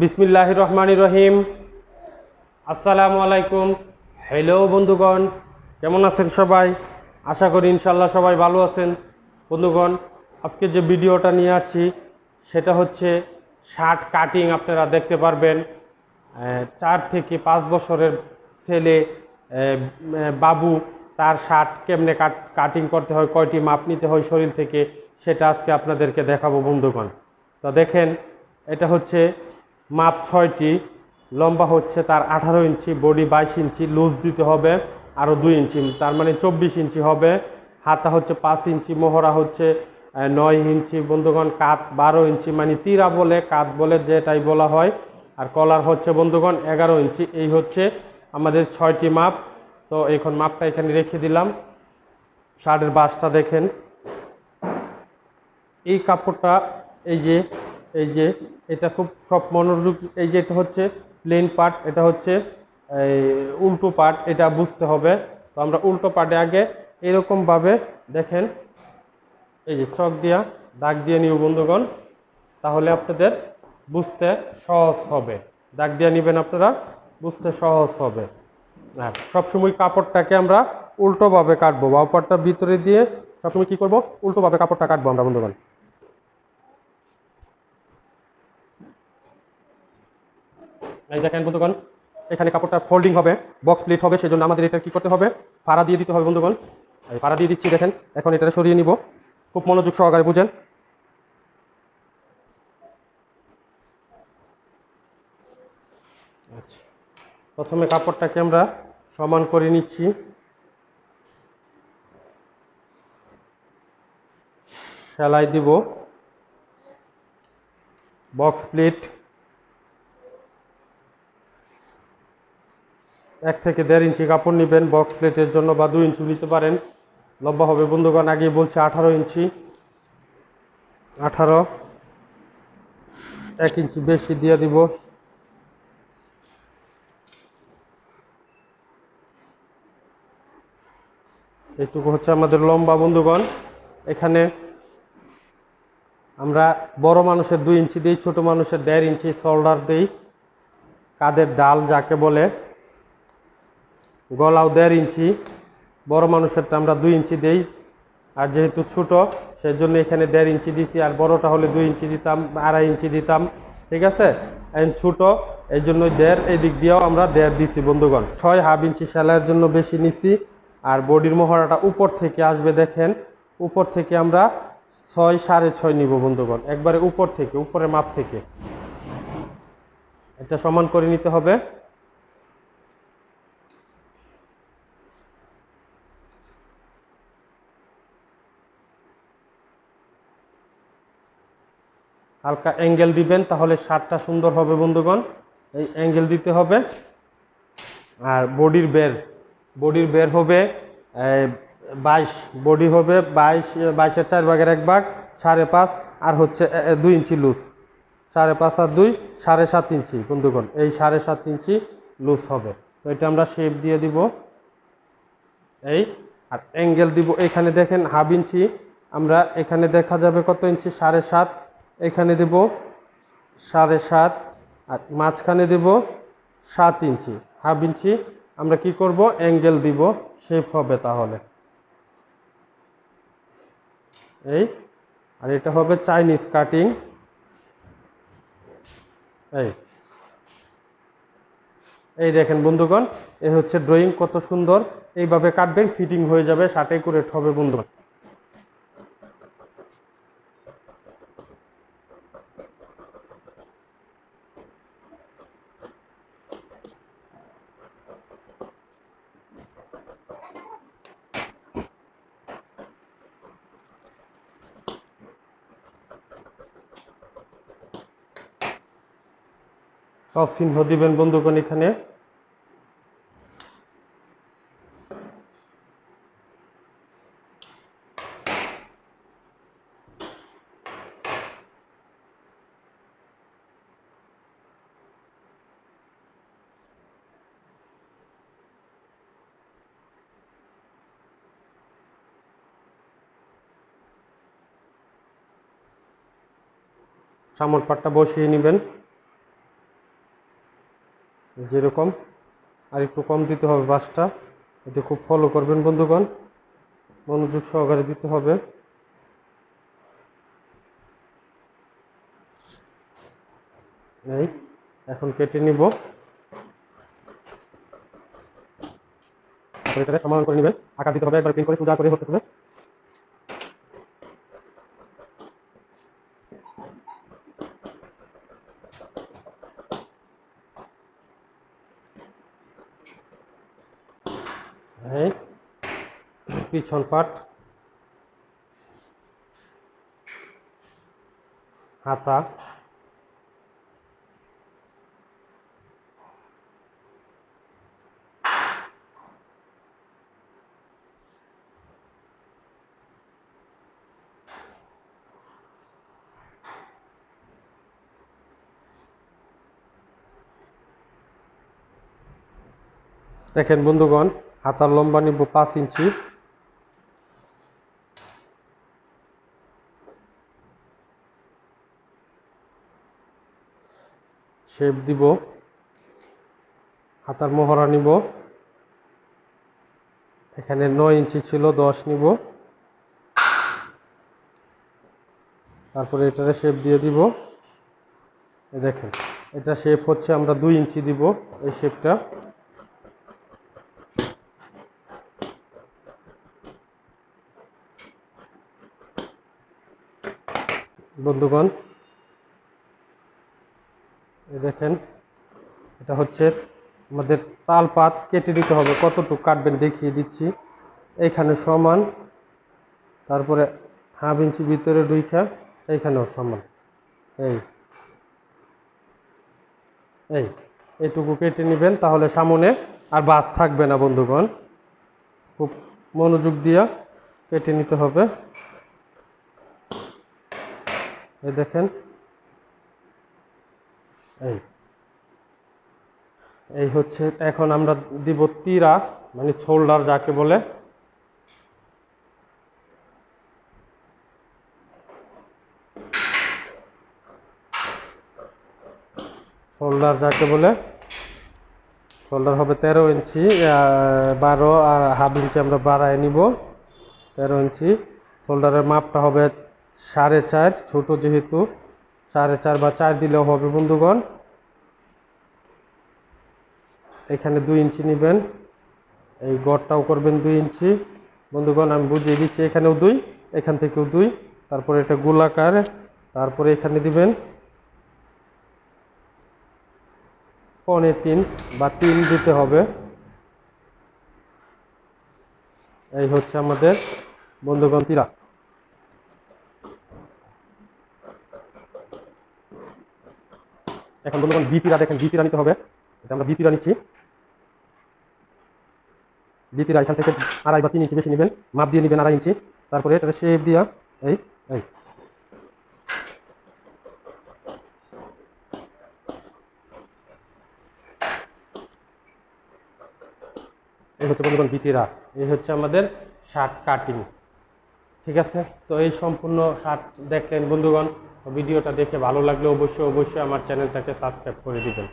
বিসমিল্লাহ রহমান রহিম আসসালামু আলাইকুম হ্যালো বন্ধুগণ, কেমন আছেন সবাই? আশা করি ইনশাল্লাহ সবাই ভালো আছেন। বন্ধুগণ, আজকে যে ভিডিওটা নিয়ে আসছি, সেটা হচ্ছে শার্ট কাটিং আপনারা দেখতে পারবেন। চার থেকে পাঁচ বছরের ছেলে বাবু, তার শার্ট কেমনে কাট, কাটিং করতে হয়, কয়টি মাপ নিতে হয় শরীর থেকে, সেটা আজকে আপনাদেরকে দেখাবো বন্ধুগণ। তো দেখেন, এটা হচ্ছে মাপ ছয়টি, লম্বা হচ্ছে তার আঠারো ইঞ্চি, বডি বাইশ ইঞ্চি, লুজ দিতে হবে আরও দুই ইঞ্চি, তার মানে চব্বিশ ইঞ্চি হবে। হাতা হচ্ছে পাঁচ ইঞ্চি, মোহরা হচ্ছে নয় ইঞ্চি, বন্ধুগণ কাত বারো ইঞ্চি মানে তীরা বলে, কাত বলে যেটাই বলা হয়। আর কলার হচ্ছে বন্ধুগণ এগারো ইঞ্চি, এই হচ্ছে আমাদের ছয়টি মাপ। তো এখন মাপটা এখানে রেখে দিলাম। শার্টের বাসটা দেখেন। এই কাপড়টা এই যে এই যে, এটা খুব সব মনোযোগ, এই যে এটা হচ্ছে প্লেন পার্ট এটা হচ্ছে, এই উল্টো পার্ট এটা বুঝতে হবে। তো আমরা উল্টো পার্টে আগে এরকমভাবে দেখেন, এই যে চক দিয়া, দাগ দিয়ে নিব বন্ধুগণ, তাহলে আপনাদের বুঝতে সহজ হবে। দাগ দিয়ে নেবেন আপনারা, বুঝতে সহজ হবে। হ্যাঁ সবসময় কাপড়টাকে আমরা উল্টোভাবে কাটবো বাপারটা ভিতরে দিয়ে সবসময় কী করব? উল্টোভাবে কাপড়টা কাটবো আমরা বন্ধুগণ। এই দেখেন বন্ধুগণ, এখানে কাপড়টা ফোল্ডিং হবে বক্স প্লেট হবে, সেজন্য আমাদের এটা কি করতে হবে? ফাড়া দিয়ে দিতে হবে বন্ধুগণ। এই ফাড়া দিয়ে দিচ্ছি, দেখেন, এখন এটা সরিয়ে নিব। খুব মনোযোগ সহকারে বুঝেন। আচ্ছা প্রথমে কাপড়টাকে আমরা সমান করে নিচ্ছি। সেলাই দিব। বক্স প্লেট এক থেকে দেড় ইঞ্চি কাপড় নেবেন বক্স প্লেটের জন্য বা দু ইঞ্চি নিতে পারেন। লম্বা হবে। বন্ধুগণ, আগে বলছে আঠারো ইঞ্চি। আঠারো, এক ইঞ্চি বেশি দিয়ে দিব। এইটুকু হচ্ছে আমাদের লম্বা বন্ধুগণ। এখানে আমরা বড় মানুষের দুই ইঞ্চি দিই, ছোট মানুষের দেড় ইঞ্চি শোল্ডার দিই। কাদের ডাল যাকে বলে। গলাও দেড় ইঞ্চি, বড় মানুষেরটা আমরা দুই ইঞ্চি দেই। আর যেহেতু ছোটো সেই জন্য এখানে দেড় ইঞ্চি দিছি, আর বড়টা হলে দুই ইঞ্চি দিতাম, আড়াই ইঞ্চি দিতাম। ঠিক আছে? ছোট এই জন্য দেড় এই দিক দিয়েও আমরা দেড় দিছি, বন্ধুগণ। ছয় হাফ ইঞ্চি সেলাইয়ের জন্য বেশি নিছি, আর বডির মহড়াটা উপর থেকে আসবে দেখেন। উপর থেকে আমরা ছয়, সাড়ে ছয় নিব, বন্ধুগণ। একবারে উপর থেকে, উপরের মাপ থেকে। এটা সমান করে নিতে হবে। হালকা অ্যাঙ্গেল দিবেন, তাহলে শার্টটা সুন্দর হবে বন্ধুগণ। এই অ্যাঙ্গেল দিতে হবে। আর বডির বের বডির বের হবে বাইশ, বডি হবে বাইশ, বাইশের চার ভাগের এক ভাগ, সাড়ে পাঁচ, আর হচ্ছে দুই ইঞ্চি লুজ। সাড়ে পাঁচ আর দুই, সাড়ে সাত ইঞ্চি, বন্ধুগণ। এই সাড়ে সাত ইঞ্চি লুজ হবে। তো এটা আমরা শেপ দিয়ে দিব। এই, আর অ্যাঙ্গেল দিব এখানে দেখেন হাফ ইঞ্চি। আমরা এখানে দেখা যাবে কত ইঞ্চি? সাড়ে সাত। এখানে দেব সাড়ে সাত, আর মাঝখানে দেব সাত ইঞ্চি। Half inch. আমরা কি করব? অ্যাঙ্গেল দিব। শেপ হবে তাহলে। এই, আর এটা হবে চাইনিজ কাটিং। এই। এই দেখেন বন্ধুগণ, এ হচ্ছে ড্রয়িং, কত সুন্দর। এইভাবে কাটবেন, ফিটিং হয়ে যাবে সাটে করে হবে বন্ধুগণ। সব চিহ্ন দিবেন বন্ধুগণ এখানে। সামর পাটটা বসিয়ে নেবেন। যেরকম আর একটু কম দিতে হবে বাসটা। এটা খুব ফলো করবেন বন্ধুগণ। মনোযোগ সহকারে দিতে হবে। এই, এখন কেটে নিব। সমান করে নেবেন। আকার দিতে হবে, একবার প্রিন্ট করে সোজা করে হতে হবে। এই পিছন পাট। হাতা। দেখেন বন্ধুগণ হাতার লম্বা নিব পাঁচ ইঞ্চি। শেপ দিব। হাতার মোহরা নিব। এখানে নয় ইঞ্চি ছিল, দশ নিব। তারপরে এটারে শেপ দিয়ে দিব। দেখেন, এটা শেপ হচ্ছে আমরা দুই ইঞ্চি দিব, এই শেপটা। বন্ধুগণ দেখেন, এটা হচ্ছে আমাদের তাল পাত কেটে দিতে হবে, কতটুকু কাটবেন দেখিয়ে দিচ্ছি। এইখানে সমান, তারপরে হাফ ইঞ্চি ভিতরে দুইখা এইখানেও সমান। এই এই, এইটুকু কেটে নেবেন, তাহলে সামনে আর বাস থাকবে না বন্ধুগণ। খুব মনোযোগ দিয়া কেটে নিতে হবে। এই দেখেন। এই। এই হচ্ছে, এখন আমরা দিব তীরা মানে শোল্ডার যাকে বলে। শোল্ডার যাকে বলে। শোল্ডার হবে তেরো ইঞ্চি বারো আর হাফ ইঞ্চি আমরা বাড়ায় নিব। তেরো ইঞ্চি। শোল্ডারের মাপটা হবে সাড়ে চার, ছোট যেহেতু, সাড়ে চার বা চার দিলেও হবে বন্ধুগণ। এখানে দুই ইঞ্চি নেবেন, এই গড়টাও করবেন দুই ইঞ্চি। বন্ধুগণ, আমি বুঝিয়ে দিচ্ছি, এখানেও দুই, এখান থেকেও দুই, তারপরে এটা গোলাকার, তারপরে এখানে দিবেন পনে তিন বা তিন দিতে হবে। এই হচ্ছে আমাদের বন্ধুগণ তিরা। এখন বন্ধুগণ বিতিরা দেখেন বিতিরা নিতে হবে। এটা আমরা বিতিরা নিচ্ছি। বিতিরা এখান থেকে আড়াই বা তিন ইঞ্চি বেশি নেবেন, মাপ দিয়ে নেবেন আড়াই ইঞ্চি। তারপরে এটা শেপ দিয়া, এই এই। এই হচ্ছে বন্ধুগণ বিতিরা এই হচ্ছে আমাদের শার্ট কাটিং ঠিক আছে? তো এই সম্পূর্ণ শার্ট দেখলেন বন্ধুগণ। ভিডিওটা দেখে ভালো লাগলে অবশ্যই অবশ্যই আমার চ্যানেলটাকে সাবস্ক্রাইব করে দিবেন।